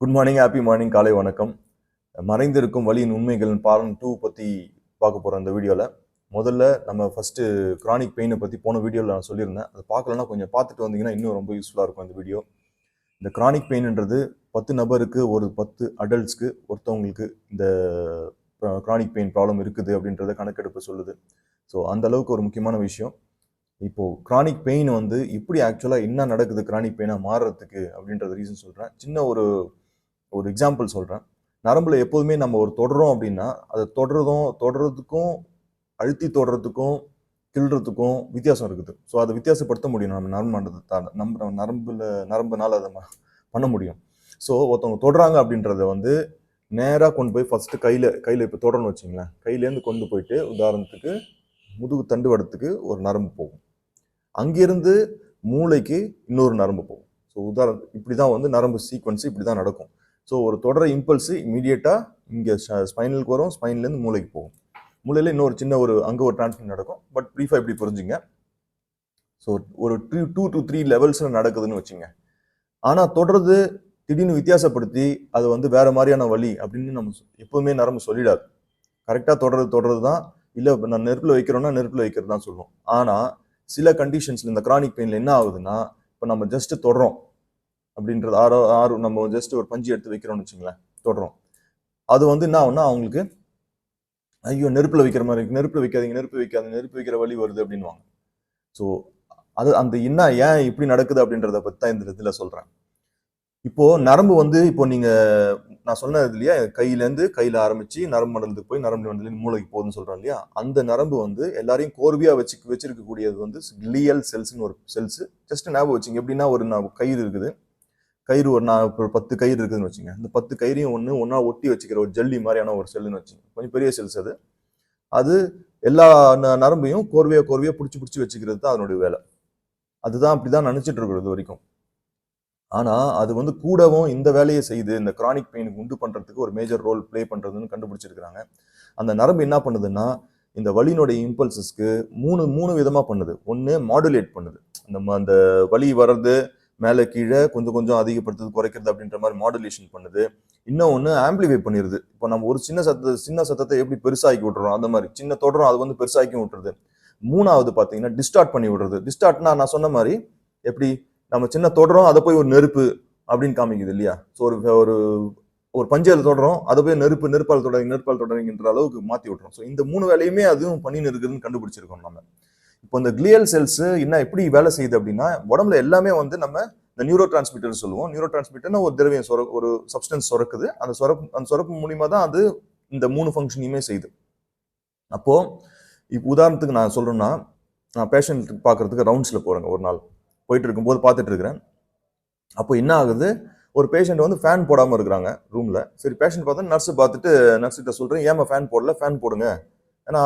Good morning happy morning காலை வணக்கம். மறைந்திருக்கும் வழியின் உண்மைகள் பாரம் டூ பற்றி பார்க்க போகிறோம் இந்த வீடியோவில் முதல்ல நம்ம ஃபஸ்ட்டு கிரானிக் பெயினை பற்றி போன வீடியோவில் நான் சொல்லியிருந்தேன். அதை பார்க்கலன்னா கொஞ்சம் பார்த்துட்டு வந்தீங்கன்னா இன்னும் ரொம்ப யூஸ்ஃபுல்லாக இருக்கும் இந்த வீடியோ. இந்த கிரானிக் பெயின்ன்றது பத்து நபருக்கு ஒரு பத்து அடல்ட்ஸ்க்கு ஒருத்தவங்களுக்கு இந்த கிரானிக் பெயின் ப்ராப்ளம் இருக்குது அப்படின்றத கணக்கெடுப்பு சொல்லுது. ஸோ அந்த அளவுக்கு ஒரு முக்கியமான விஷயம். இப்போது கிரானிக் பெயின் வந்து இப்படி ஆக்சுவலாக என்ன நடக்குது கிரானிக் பெயினாக மாறுறதுக்கு அப்படின்றத ரீசன் சொல்கிறேன் சின்ன ஒரு ஒரு எக்ஸாம்பிள் சொல்கிறேன் நரம்பில் எப்போதுமே நம்ம ஒரு தொடரோம் அப்படின்னா அதை தொடரதும் தொடறதுக்கும் அழுத்தி தொடறதுக்கும் கிள்றதுக்கும் வித்தியாசம் இருக்குது. ஸோ அதை வித்தியாசப்படுத்த முடியும். நம்ம நரம்பு மண்டலத்தால் நம்ம நரம்பில் நரம்புனால அதை பண்ண முடியும். ஸோ ஒருத்தவங்க தொடுறாங்க அப்படின்றத வந்து நேராக கொண்டு போய் ஃபஸ்ட்டு கையில் கையில் இப்போ தொடரணும் வச்சிங்களேன். கையிலேருந்து கொண்டு போயிட்டு உதாரணத்துக்கு முதுகு தண்டு வடத்துக்கு ஒரு நரம்பு போகும். அங்கேருந்து மூளைக்கு இன்னொரு நரம்பு போகும். ஸோ உதாரணம் இப்படி தான் வந்து நரம்பு சீக்வன்ஸ் இப்படி தான் நடக்கும். ஸோ ஒரு தொடர இம்பல்ஸு இமீடியட்டாக இங்கே ஸ்பைனலுக்கு வரும் ஸ்பைன்லேருந்து மூளைக்கு போகும். மூளையில் இன்னொரு சின்ன ஒரு அங்கே ஒரு டிரான்ஸ்மிட் நடக்கும். பட் ப்ரீஃபாக இப்படி புரிஞ்சுங்க. ஸோ ஒரு டூ டூ டு த்ரீ லெவல்ஸில் நடக்குதுன்னு வச்சுங்க. ஆனால் தொடர்ந்து திடீர்னு வித்தியாசப்படுத்தி அது வந்து வேறு மாதிரியான வழி அப்படின்னு நம்ம எப்போவுமே நரம்பு சொல்லிடாது. கரெக்டாக தொடர்றது தொடர்றது தான். இல்லை நான் நெருப்பில் வைக்கிறோன்னா நெருப்பில் வைக்கிறது தான் சொல்லுவோம் ஆனால் சில கண்டிஷன்ஸில் இந்த கிரானிக் பெயினில் என்ன ஆகுதுன்னா இப்போ நம்ம ஜஸ்ட்டு தொடறோம். அப்படின்றது ஆரோ ஆறு நம்ம ஜஸ்ட் ஒரு பஞ்சு எடுத்து வைக்கிறோம்னு வச்சுங்களேன் தொடுறோம். அது வந்து என்ன ஆகும்னா அவங்களுக்கு ஐயோ நெருப்பில் வைக்கிற மாதிரி இருக்கு நெருப்பில் வைக்காதீங்க நெருப்பு வைக்காதீங்க நெருப்பு வைக்கிற வழி வருது அப்படின்வாங்க ஸோ அது அந்த என்ன ஏன் இப்படி நடக்குது அப்படின்றத பற்றி தான் இந்த இதில் சொல்கிறேன் இப்போது நரம்பு வந்து இப்போ நீங்கள் நான் சொன்னது இல்லையா கையிலேருந்து கையில் ஆரம்பித்து நரம்பு மண்டலத்துக்கு போய் நரம்பு மண்டலம் மூளைக்கு போகுதுன்னு சொல்றேன் இல்லையா அந்த நரம்பு வந்து எல்லாரையும் கோர்வையாக வச்சு வச்சிருக்கக்கூடியது வந்து கிளியல் செல்ஸ்னு ஒரு செல்ஸு ஜஸ்ட் ஞாபகம் வச்சுங்க. எப்படின்னா ஒரு நா- கயிறு இருக்குது. கயிறு ஒரு நான் இப்போ பத்து கயிறு இருக்குதுன்னு வச்சுங்க இந்த பத்து கயிறையும் ஒன்று ஒன்றா ஒட்டி வச்சுக்கிற ஒரு ஜல்லி மாதிரியான ஒரு செல்லுன்னு வச்சுங்க கொஞ்சம் பெரிய செல்ஸ் அது. அது எல்லா நரம்பையும் கோர்வையாக கோர்வையாக பிடிச்சி பிடிச்சி வச்சுக்கிறது தான் அதனுடைய வேலை. அதுதான் அப்படிதான் நினச்சிட்டு இருக்கிறது இது வரைக்கும். ஆனால் அது வந்து கூடவும் இந்த வேலையை செய்து இந்த கிரானிக் பெயினுக்கு உண்டு பண்ணுறதுக்கு ஒரு மேஜர் ரோல் ப்ளே பண்ணுறதுன்னு கண்டுபிடிச்சிருக்கிறாங்க. அந்த நரம்பு என்ன பண்ணுதுன்னா இந்த வலியினுடைய இம்பல்சஸ்க்கு மூணு மூணு விதமாக பண்ணுது. ஒன்று மாடுலேட் பண்ணுது. அந்த ம- அந்த வலி வர்றது மேலே கீழே கொஞ்சம் கொஞ்சம் அதிகப்படுத்துறது குறைக்கிறது அப்படின்ற மாதிரி மாடுலேஷன் பண்ணுது. இன்னொன்று ஆம்பிளிஃபை பண்ணிடுது இப்போ நம்ம ஒரு சின்ன சத்த சின்ன சத்தத்தை எப்படி பெருசாக்கி விட்டுறோம்? அந்த மாதிரி. சின்ன தொடரும் அது வந்து பெருசாக்கி விட்டுறது மூணாவது பார்த்தீங்கன்னா டிஸ்டார்ட் பண்ணி விடுறது. டிஸ்டார்ட்னா நான் சொன்ன மாதிரி எப்படி? நம்ம சின்ன தொடரும் அதை போய் ஒரு நெருப்பு அப்படின்னு காமிக்குது இல்லையா? ஸோ ஒரு ஒரு ஒரு பஞ்சாயத்து தொடரும் அதை போய் நெருப்பு நெருப்பால் தொடங்க நெருப்பால் தொடங்குன்ற அளவுக்கு மாற்றி விட்டுரும் ஸோ இந்த மூணு வேலையுமே அதுவும் பண்ணின்னு இருக்குதுன்னு கண்டுபிடிச்சிருக்கோம் நம்ம. இப்போ இந்த கிளியல் செல்ஸ் என்ன எப்படி வேலை செய்யுது அப்படின்னா உடம்புல எல்லாமே வந்து நம்ம இந்த நியூரோ டிரான்ஸ்மிட்டர்னு சொல்லுவோம். நியூரோ டிரான்ஸ்மிட்டர்னா ஒரு திரவியம் சொர ஒரு சப்ஸ்டன்ஸ் சுரக்குது. அந்த சுரப்பு அந்த சுரப்பு மூலியமா தான் அது இந்த மூணு ஃபங்க்ஷனையுமே செய்யுது. அப்போ இப்போ உதாரணத்துக்கு நான் சொல்றேன்னா நான் பேஷண்ட் பார்க்கறதுக்கு ரவுண்ட்ஸில் போகிறேங்க ஒரு நாள். போயிட்டு இருக்கும்போது பார்த்துட்டு இருக்கிறேன் அப்போ என்ன ஆகுது? ஒரு பேஷண்ட் வந்து ஃபேன் போடாமல் இருக்கிறாங்க ரூமில் சரி பேஷண்ட் பார்த்தா நர்ஸு பார்த்துட்டு நர்ஸ்கிட்ட சொல்கிறேன் ஏமா ஃபேன் போடல? ஃபேன் போடுங்க. ஏன்னா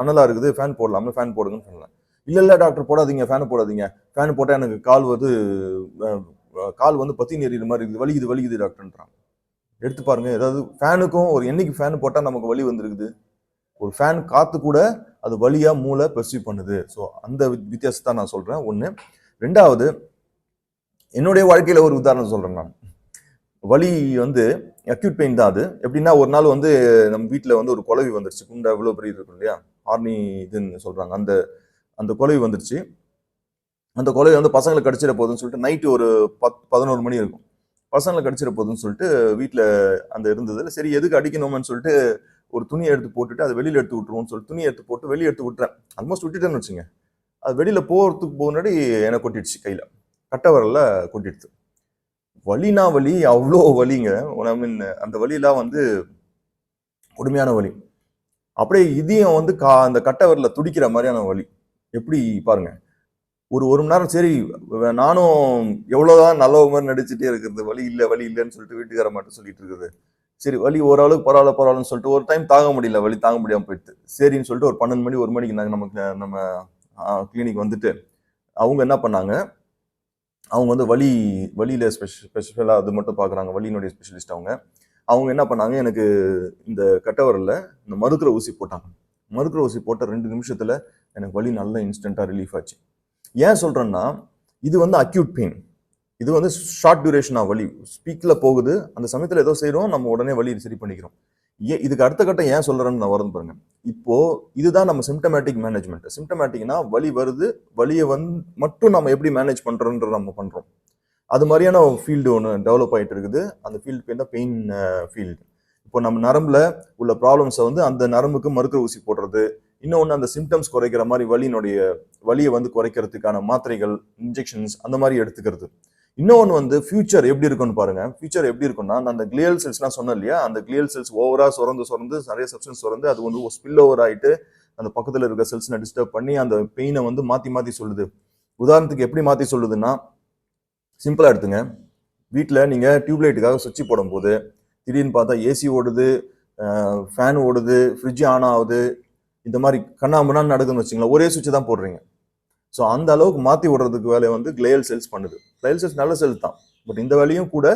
அனலாக இருக்குது ஃபேன் போடலாமே ஃபேன் போடுங்கன்னு சொன்னேன். இல்லை இல்லை டாக்டர் போடாதீங்க ஃபேன் போடாதீங்க. ஃபேன் போட்டால் எனக்கு கால் வந்து கால் வந்து பத்தி நெறிகிற மாதிரி இருக்குது. வலிக்குது வலிக்குது டாக்டர்ன்றாங்க எடுத்து பாருங்கள் ஏதாவது ஃபேனுக்கும் ஒரு என்னைக்கு ஃபேன் போட்டால் நமக்கு வலி வந்திருக்குது? ஒரு ஃபேன் காற்று கூட அது வழியாக மூளை பெர்சீவ் பண்ணுது. ஸோ அந்த வித்தியாசத்தை நான் சொல்கிறேன் ஒன்று ரெண்டாவது என்னுடைய வாழ்க்கையில் ஒரு உதாரணம் சொல்கிறேன் நான். வலி வந்து அக்யூட் பெயின் தான் அது. எப்படின்னா ஒரு நாள் வந்து நம்ம வீட்டில் வந்து ஒரு குழவி வந்துருச்சு. குண்டா இவ்வளோ பெரிய இருக்கும் இல்லையா? ஆர்னி இதுன்னு சொல்கிறாங்க அந்த அந்த கொலை வந்துருச்சு. அந்த கொலை வந்து பசங்களை கடிச்சிட போகுதுன்னு சொல்லிட்டு நைட்டு ஒரு பத் பதினோரு மணி இருக்கும். பசங்களை கடிச்சிட போகுதுன்னு சொல்லிட்டு வீட்டில் அந்த இருந்ததில் சரி எதுக்கு அடிக்கணுமேன்னு சொல்லிட்டு ஒரு துணியை எடுத்து போட்டுட்டு அதை வெளியில் எடுத்து விட்டுருவோம்னு சொல்லிட்டு துணியை எடுத்து போட்டு வெளியே எடுத்து விட்டுறேன். ஆல்மோஸ்ட் விட்டுட்டேன்னு வச்சுங்க. அது வெளியில் போகிறதுக்கு முன்னாடி எனக்கு கொட்டிடுச்சு கையில். கட்டை விரல்ல கொட்டிடுச்சு. வலினா வலி அவ்வளோ வலிங்க. ஐ மீன் அந்த வலியெல்லாம் வந்து கொடுமையான வலி. அப்படியே இதயம் வந்து கா அந்த கட்டை விரல்ல துடிக்கிற மாதிரியான வழி எப்படி பாருங்க. ஒரு ஒரு மணி நேரம் சரி நானும் எவ்வளோதான் நல்ல மாதிரி நடிச்சுட்டே இருக்கிறது வழி இல்லை வழி இல்லைன்னு சொல்லிட்டு வீட்டுக்கார மட்டும் சொல்லிட்டு இருக்குது. சரி வழி ஓரளவுக்கு பரவாயில்ல பரவாயில்லன்னு சொல்லிட்டு ஒரு டைம் தாங்க முடியல வழி தாங்க முடியாமல் போயிடுது. சரின்னு சொல்லிட்டு ஒரு பன்னெண்டு மணி ஒரு மணிக்கு நாங்கள் நமக்கு நம்ம கிளினிக் வந்துட்டு அவங்க என்ன பண்ணாங்க? அவங்க வந்து வலி வழியில் ஸ்பெஷல் ஸ்பெஷலாக அது மட்டும் பார்க்குறாங்க வலியினுடைய ஸ்பெஷலிஸ்ட் அவங்க. அவங்க என்ன பண்ணாங்க எனக்கு இந்த கட்டவரில் இந்த மறுக்கிற ஊசி போட்டாங்க. மறுக்கிற ஊசி போட்ட ரெண்டு நிமிஷத்தில் எனக்கு வலி நல்ல இன்ஸ்டண்ட்டாக ரிலீஃப் ஆச்சு. ஏன் சொல்கிறேன்னா இது வந்து அக்யூட் பெயின் இது வந்து ஷார்ட் டியூரேஷன் வலி. ஸ்பீக்கில் போகுது அந்த சமயத்தில் ஏதோ செய்கிறோம் நம்ம உடனே வலி சரி பண்ணிக்கிறோம். ஏன் இதுக்கு அடுத்த கட்டம் ஏன் சொல்கிறேன்னு நான் வரது பாருங்க இப்போது இதுதான் நம்ம சிம்டமேட்டிக் மேனேஜ்மெண்ட் சிம்டமேட்டிக்னா வலி வருது வலியை வந்து மட்டும் நம்ம எப்படி மேனேஜ் பண்ணுறோன்ற நம்ம பண்ணுறோம் அது மாதிரியான ஃபீல்டு ஒன்று டெவலப் ஆகிட்டு இருக்குது அந்த ஃபீல்டு பேர் தான் பெயின் ஃபீல்டு இப்போ நம்ம நரம்பில் உள்ள ப்ராப்ளம்ஸை வந்து அந்த நரம்புக்கு மறுக்கிற ஊசி போடுறது. இன்னொன்று அந்த சிம்டம்ஸ் குறைக்கிற மாதிரி வலியினுடைய வலியை வந்து குறைக்கிறதுக்கான மாத்திரைகள் இன்ஜெக்ஷன்ஸ் அந்த மாதிரி எடுத்துக்கிறது. இன்னொன்று வந்து ஃபியூச்சர் எப்படி இருக்கும்னு பாருங்க. ஃபியூச்சர் எப்படி இருக்கும்னா அந்த கிளியல் செல்ஸ்லாம் சொன்னேன் இல்லையா? அந்த கிளியல் செல்ஸ் ஓவராக சுரந்து சுரந்து நிறைய சப்ஸ்டன்ஸ் சுரந்து அது வந்து ஸ்பில் ஓவர் ஆயிட்டு அந்த பக்கத்தில் இருக்க செல்ஸ்னை டிஸ்டர்ப் பண்ணி அந்த பெயினை வந்து மாற்றி மாற்றி சொல்லுது. உதாரணத்துக்கு எப்படி மாற்றி சொல்லுதுன்னா சிம்பிளாக எடுத்துங்க. வீட்டில் நீங்கள் டியூப்லைட்டுக்காக சுவிட்ச் போடும்போது திடீர்னு பார்த்தா ஏசி ஓடுது ஃபேன் ஓடுது ஃப்ரிட்ஜ் ஆன் ஆகுது இந்த மாதிரி கண்ணாமண்ணான்னு நடக்குதுன்னு வச்சுங்களேன் ஒரே சுவிட்ச் தான் போடுறீங்க. ஸோ அந்த அளவுக்கு மாற்றி விடுறதுக்கு வேலையை வந்து கிளையல் செல்ஸ் பண்ணுது. கிளையல் செல்ஸ் நல்ல செல்ஸ் தான். பட் இந்த வேலையும் கூட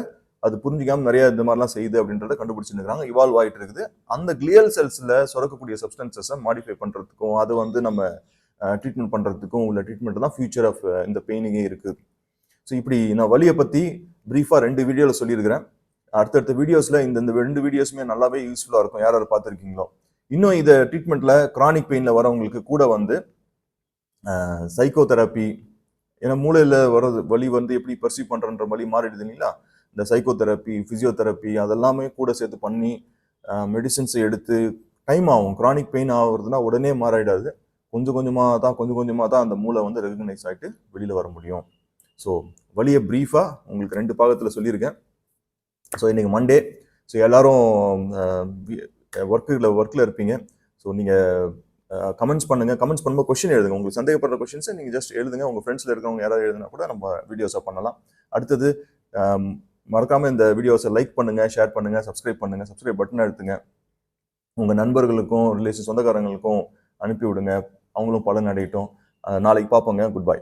அது புரிஞ்சிக்காமல் நிறைய இந்த மாதிரிலாம் செய்யுது அப்படின்றத கண்டுபிடிச்சிருக்காங்க இவால்வ் ஆகிட்டு இருக்குது. அந்த கிளியல் செல்ஸில் சுரக்கக்கூடிய சப்ஸ்டன்சஸை மாடிஃபை பண்ணுறதுக்கும் அது வந்து நம்ம ட்ரீட்மெண்ட் பண்ணுறதுக்கும் உள்ள ட்ரீட்மெண்ட் தான் ஃபியூச்சர் ஆஃப் இந்த பெயினிங்கே இருக்குது. ஸோ இப்படி நான் வலியை பற்றி ப்ரீஃபாக ரெண்டு வீடியோவில் சொல்லியிருக்கிறேன். அடுத்தடுத்த வீடியோஸில் இந்த இந்த ரெண்டு வீடியோஸுமே நல்லாவே யூஸ்ஃபுல்லாக இருக்கும். யார் யார் பார்த்துருக்கீங்களோ. இன்னும் இதை ட்ரீட்மெண்ட்டில் க்ரானிக் பெயினில் வரவங்களுக்கு கூட வந்து சைக்கோ தெரப்பி ஏன்னா மூளையில் வர்றது வழி வந்து எப்படி பர்சீவ் பண்ணுறன்ற வழி மாறிடுது இல்லைங்களா? இந்த சைக்கோ தெரப்பி ஃபிசியோதெரப்பி அதெல்லாமே கூட சேர்த்து பண்ணி மெடிசின்ஸை எடுத்து டைம் ஆகும். க்ரானிக் பெயின் ஆகுறதுனா உடனே மாறிடாது. கொஞ்சம் கொஞ்சமாக தான் கொஞ்சம் கொஞ்சமாக தான் அந்த மூளை வந்து ரெகக்னைஸ் ஆகிட்டு வெளியில் வர முடியும். ஸோ வழியை ப்ரீஃபாக உங்களுக்கு ரெண்டு பாகத்தில் சொல்லியிருக்கேன். ஸோ இன்றைக்கி மண்டே ஸோ எல்லோரும் ஒர்க்கில் ஒர்க்கில் இருப்பீங்க. ஸோ நீங்கள் கமெண்ட்ஸ் பண்ணுங்கள் கமெண்ட்ஸ் பண்ணும்போது கொஷின் எழுதுங்க. உங்களுக்கு சந்தேகப்படுற கொஷின்ஸை நீங்கள் ஜஸ்ட் எழுதுங்க. உங்கள் ஃப்ரெண்ட்ஸில் இருக்கிறவங்க யாராவது எழுதுனா கூட நம்ம வீடியோஸை பண்ணலாம். அடுத்தது மறக்காமல் இந்த வீடியோஸை லைக் பண்ணுங்கள் ஷேர் பண்ணுங்கள் சப்ஸ்கிரைப் பண்ணுங்கள் சப்ஸ்கிரைப் பட்டன் எடுத்துங்க. உங்கள் நண்பர்களுக்கும் ரிலேஷன் சொந்தக்காரங்களுக்கும் அனுப்பி விடுங்க அவங்களும் பலன் அடையட்டும். நாளைக்கு பார்ப்போங்க. Good bye